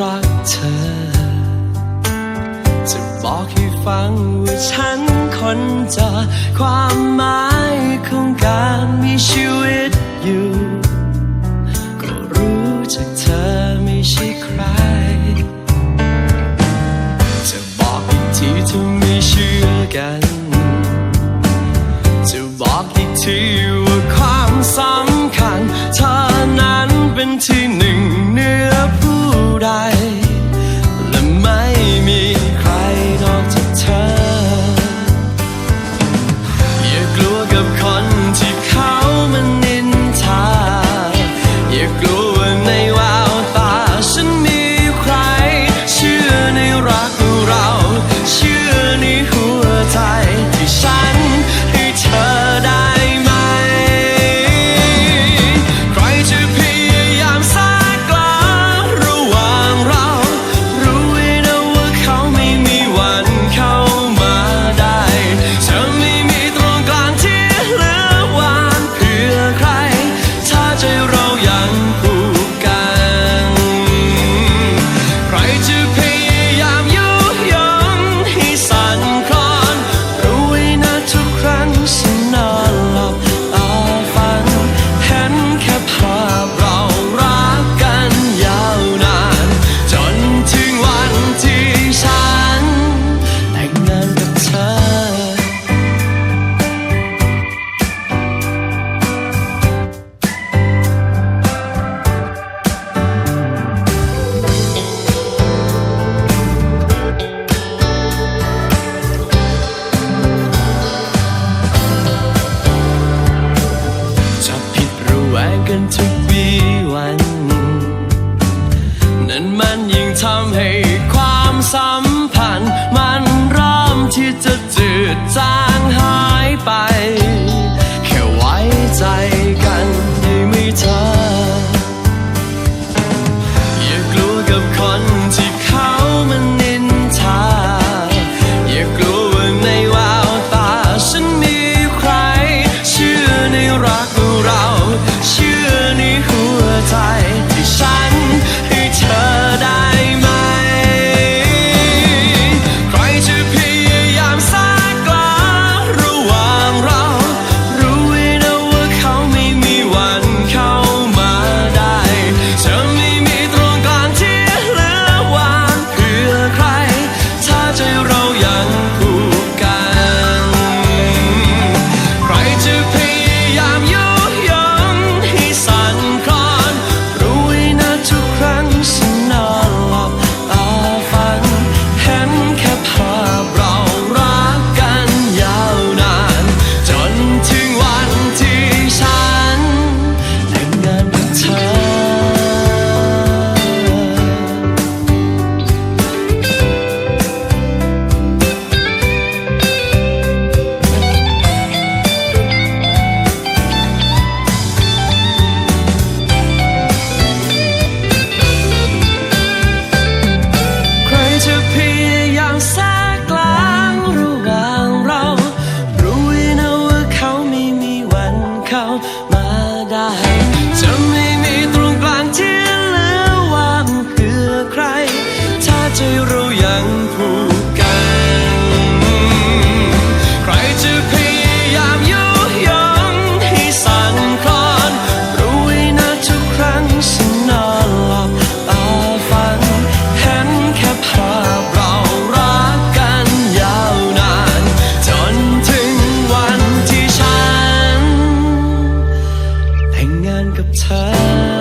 รักเธอ จะบอกให้ฟังว่าฉันคนจะความหมายของการมีชีวิตอยู่ ก็รู้จากเธอไม่ใช่ใคร จะบอกอีกทีถ้าไม่เชื่อกัน จะบอกอีกทีว่าความสำคัญเธอนั้นเป็นที่หนึ่งเนื้อ paradise นทุกวีวัน นั้นมันยิ่งทำให้ความสัมพัน เธอ